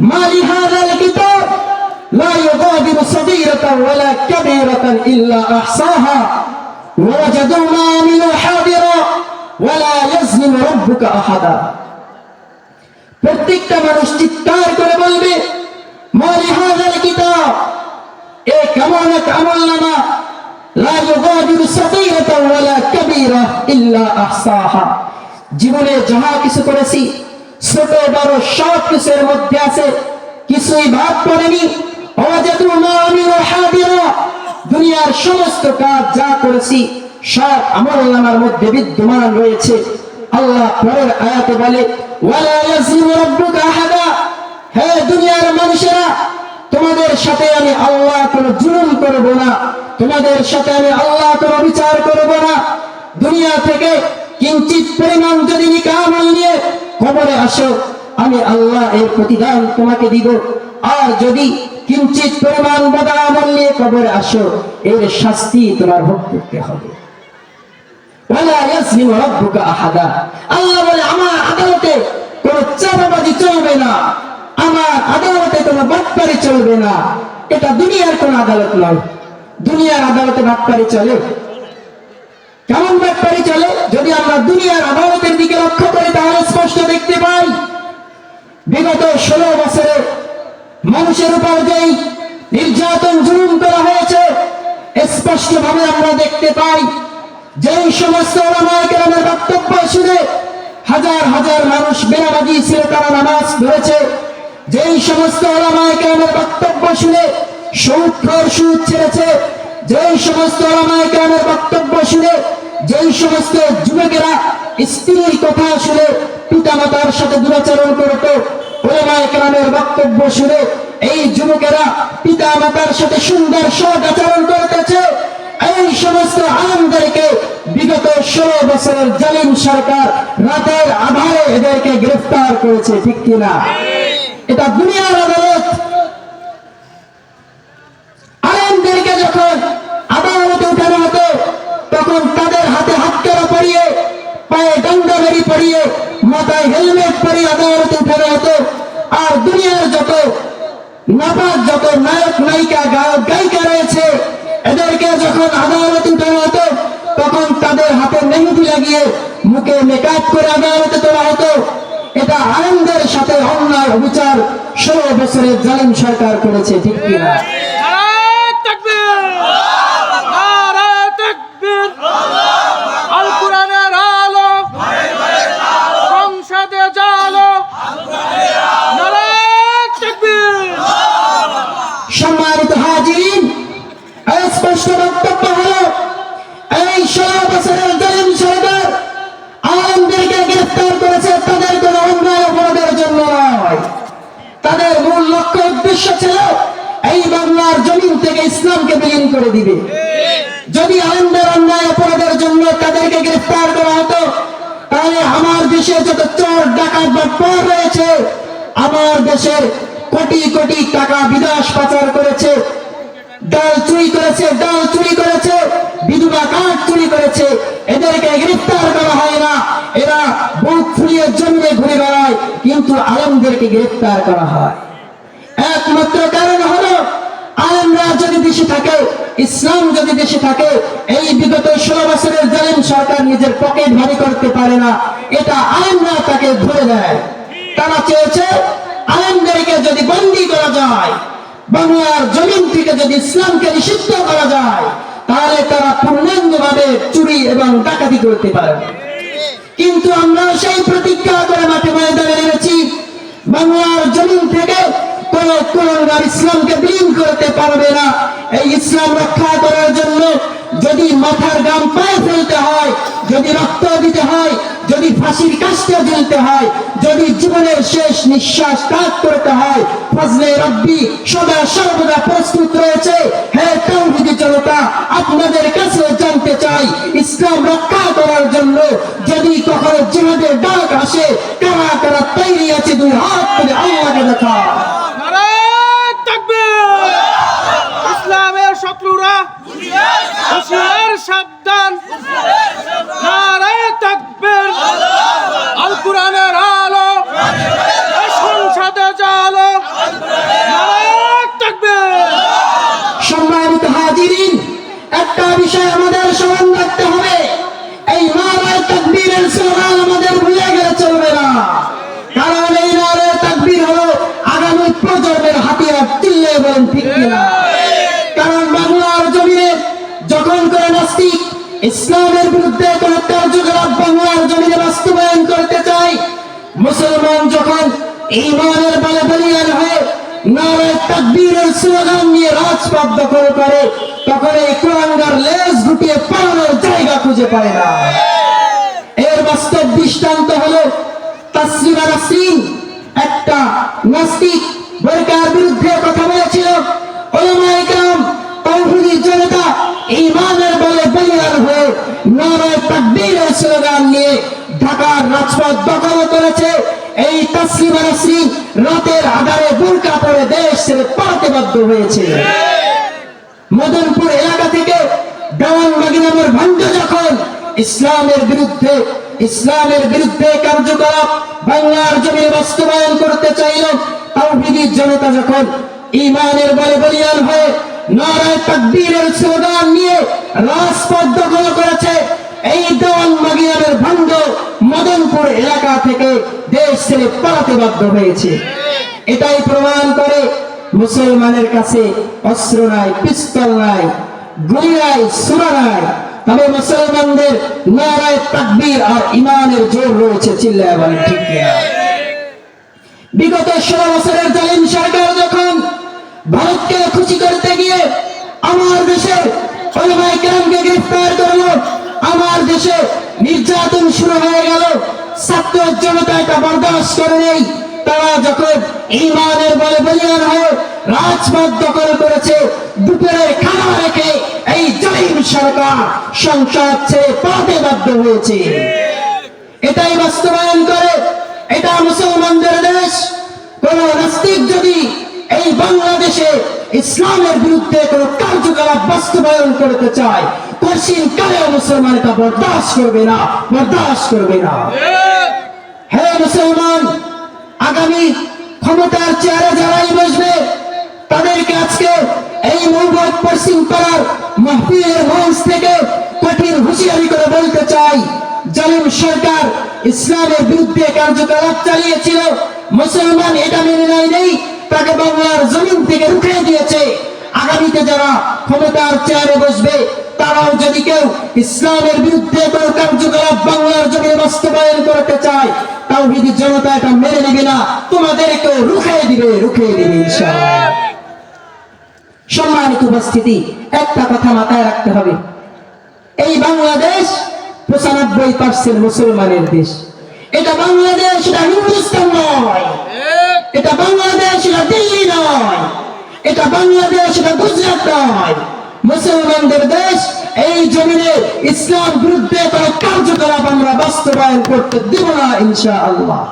ما لهذا الكتاب لا يغادر صغيرة ولا كبيرة إلا أحصاها ووجدوا ما عملوا حاضرا ولا يظلم ربك أحدا প্রত্যেকটা মানুষ চিৎকার করে বলবে মালি হাজার কিতাব এ কেমন এক আমল নামা লা ইউগাদিরু সাগীরাতাও ওয়ালা কাবীরা ইল্লা আহসাহা জীবনে যাহা কিছু করেছি ছোট বড় সব কিছুর মধ্যে আছে। কিছুই আমিলু হাদিরা, দুনিয়ার সমস্ত কাজ যা করেছি, সব আমল নামার মধ্যে বিদ্যমান রয়েছে। আল্লাহ পরের আয়াতে বলে হে দুনিয়ার মানুষেরা, তোমাদের সাথে আমি আল্লাহ কোনো জুলুম করব না। তোমাদের সাথে আমি আল্লাহ কোনো বিচার করব না। দুনিয়া থেকে কিঞ্চিত পরিমাণ যদি নিকামল নিয়ে কবরে আসো, আমি আল্লাহ এর প্রতিদান তোমাকে দিব। আর যদি কিঞ্চিত পরিমাণ বদামল নিয়ে কবরে আসো, এর শাস্তি তোমার ভোগ করতে হবে। বলে, আমার আদালতে কোনো চলবে না। আদালতে চলবে না। এটা দুনিয়ার কোন আদালত নয়। দুনিয়ার আদালতে চলে। কেমন বাটপারি চলে যদি আমরা দুনিয়ার আদালতের দিকে লক্ষ্য করি, তাহলে স্পষ্ট দেখতে পাই, বিগত ষোলো বছরে মানুষের উপর যেই নির্যাতন জুলুম করা হয়েছে স্পষ্ট ভাবে আমরা দেখতে পাই, যেই সমস্ত ওলামায়ের বক্তব্য শুনে হাজার হাজার মানুষ বেনামাজি ছিল তারা নামাজ ধরেছে যেই সমস্ত ওলামায়ের বক্তব্য শুনে সুদ খোর সুদ ছেড়েছে যেই সমস্ত ওলামায়ের বক্তব্য শুনে, যেই সমস্ত যুবকেরা স্ত্রীর কথা শুনে, পিতামাতার সাথে দুরাচরণ করত, ওলামায়ে বক্তব্য শুনে এই যুবকেরা পিতা মাতার সাথে সুন্দর সদ আচরণ করতেছে। এই সমস্ত আলমদেরকে বিগত ষোলো বছরের জালিম সরকার রাতের আধারে এদেরকে গ্রেফতার করেছে, ঠিক কিনা? এটা দুনিয়ার আদালত আলেমদেরকে যখন আদালতে উঠানো হতো তখন তাদের হাতে হাতকেরা পরিয়ে পায়ে ডান্ডাবেরি পরিয়ে মাথায় পরিয়ে আদালতে উঠানো হতো আর দুনিয়ার যত নাপাক, যত নায়ক, নায়িকা, গায়ক, গায়িকা রয়েছে, এদেরকে যখন আদালতে উঠানো হতো তখন তাদের হাতে মেহেদি লাগিয়ে মুখে মেকআপ করে আদালতে তোলা হতো এটা আনন্দের সাথে অন্যায় অবিচার ষোলো বছরের জালিম সরকার করেছে, ঠিক কিনা? করে দিবে। যদি আলমদের অন্যায় অপরাধের জন্য তাদেরকে গ্রেফতার করা হতো, তাহলে আমার দেশে যত চোর, ডাকাত বা পর রয়েছে, আমার দেশের কোটি কোটি টাকা বিদেশ পাচার করেছে, ডাল চুরি করেছে, ডাল চুরি করেছে, বিধবা কাঠ চুরি করেছে, এদেরকে গ্রেফতার করা হয় না। এরা বুক ফুলিয়ে জন্মে ঘুরে বেড়ায়, কিন্তু আলমদেরকে গ্রেফতার করা হয়। একমাত্র কারণ হলো, আলেমরা যদি দেশে থাকে ইসলাম যদি দেশে থাকে এই বিগত ষোলো বছরের জালিম সরকার নিজের পকেট ভারী করতে পারে না। এটা আলেমরা তাকে ধরে দেয়। তারা চেয়েছে আলেমদেরকে যদি বন্দী করা যায়, বাংলার জমিন থেকে যদি ইসলামকে নিষিদ্ধ করা যায়, তাহলে তারা পূর্ণাঙ্গভাবে চুরি এবং ডাকাতি করতে পারে কিন্তু আমরা সেই প্রতিজ্ঞা করে মাঠে ময়দানে নেমেছি কোন কোরআন ইসলামকে বিলীন করতে পারবে না। এই ইসলাম রক্ষা করার জন্য যদি মাথার গাম পায়ে ফেলতে হয়, যদি রক্ত দিতে হয়, যদি ফাঁসির কাজটা জ্বলতে হয়, যদি জীবনের শেষ নিঃশ্বাস ত্যাগ করতে হয়, ফজলে রব্বি সদা সর্বদা প্রস্তুত রয়েছে। হে তৌহিদি জনতা, আপনাদের কাছে জানতে চাই, ইসলাম রক্ষা করার জন্য যদি কখনো জিহাদের ডাক আসে, কারা কারা তৈরি আছে দুই হাত করে আল্লাহকে দেখা বলেন ঠিক কিনা? কারণ বাংলার জমিনে যখন করে নাস্তিক ইসলামের বিরুদ্ধে কোন কার্যকলাপ বাংলার জমিনে বাস্তবায়ন করতে চায় মুসলমান যখন ইমানের বলে বলিয়ান হয়ে নারায় তাকবীরের স্লোগান নিয়ে রাজপথ দখল করে তখন এই কুরাঙ্গার লেজ গুটিয়ে পালানোর জায়গা খুঁজে পায় না। এর বাস্তব দৃষ্টান্ত হলো তাসলিমা নাসরিন একটা নাস্তিক বোরকার বিরুদ্ধে কথা বলেছিল ওলামায়ে কেরাম, তৌহিদি জনতা ইমানের বলে বলিয়ান হয়ে নারায় তাকবীরের স্লোগান নিয়ে ঢাকার রাজপথ দখল করেছে। এই তাসলিমা নাসরিন রাতের আধারে বোরকা পরে দেশ ছেড়ে পালাতে বাধ্য হয়েছে। মদনপুর এলাকা থেকে দেওয়ানবাগি নামের ভণ্ড যখন ইসলামের বিরুদ্ধে ইসলামের বিরুদ্ধে কার্যকলাপ বাংলার জমিনে বাস্তবায়ন করতে চাইল তাওহিদি জনতা যখন ইমানের বলে বলিয়ান হয়ে নারায় তাকবীরের স্লোগান নিয়ে রাজপথ দখল করেছে, এই দেওয়ান মাগিয়ামের ভণ্ড মদনপুর এলাকা থেকে দেশ ছেড়ে পালাতে বাধ্য হয়েছে। এটাই প্রমাণ করে মুসলমানের কাছে অস্ত্র নাই, পিস্তল নাই, গুলি নাই, সুরা নাই। তবে মুসলমানদের নারায় তাকবীর আর ইমানের জোর রয়েছে, চিল্লায় বলেন, ঠিক কিনা? বিগত ষোলো বছরের জালিম সরকার যখন ভারতকে খুশি করতে গিয়ে আমার ওলামায়ে গ্রেফতার করল, আমার দেশে নির্যাতন শুরু হয়ে গেল জনতা এটা বরদাস্ত করে নেই। তারা যখন ইমানের বলে বলিয়ান হয়ে রাজপথ দখল করেছে দুপুরের খানা রেখে এই জালিম সরকার সংসদ ছেড়ে পাতে বাধ্য হয়েছে। এটাই বাস্তবায়ন করে এটা মুসলমানদের দেশ। কোন নাস্তিক যদি এই বাংলাদেশে ইসলামের বিরুদ্ধে কোন কার্যকলাপ বাস্তবায়ন করতে চায় কঠিন কালেও মুসলমান এটা বরদাস্ত করবে না, বরদাস্ত করবে না। হে মুসলমান, আগামী ক্ষমতার চেয়ারে যারাই বসবে, তাদেরকে আজকে এই মৌবত পশ্চিম পাড়ার মাহফিলের মঞ্চ থেকে কঠিন হুঁশিয়ারি করে বলতে চাই জালিম সরকার ইসলামের বিরুদ্ধে কার্যকলাপ চালিয়েছিল। মুসলমান এটা মেনে নেয় নেই, তাকে বাংলার জমিন থেকে রুখে দিয়েছে। আগামীতে যারা ক্ষমতার চেয়ারে বসবে, তারাও যদি কেউ ইসলামের বিরুদ্ধে কোনো কার্যকলাপ বাংলার জমিনে বাস্তবায়ন করতে চায় তাও যদি জনতা এটা মেনে নেবে না। তোমাদেরকেও রুখে দিবে রুখে দিবে সম্মানিত উপস্থিতি, একটা কথা মাথায় রাখতে হবে। এই বাংলাদেশ পঁচানব্বই পার্সেন্ট মুসলমানের দেশ। এটা বাংলাদেশ, এটা হিন্দুস্তান নয়। এটা বাংলাদেশ, এটা দিল্লি নয়। এটা বাংলাদেশ, এটা গুজরাট নয়। মুসলমানদের দেশ, এই জমিনে ইসলাম বিরুদ্ধে কোনো কার্যকলাপ আমরা বাস্তবায়ন করতে দেব না ইনশা আল্লাহ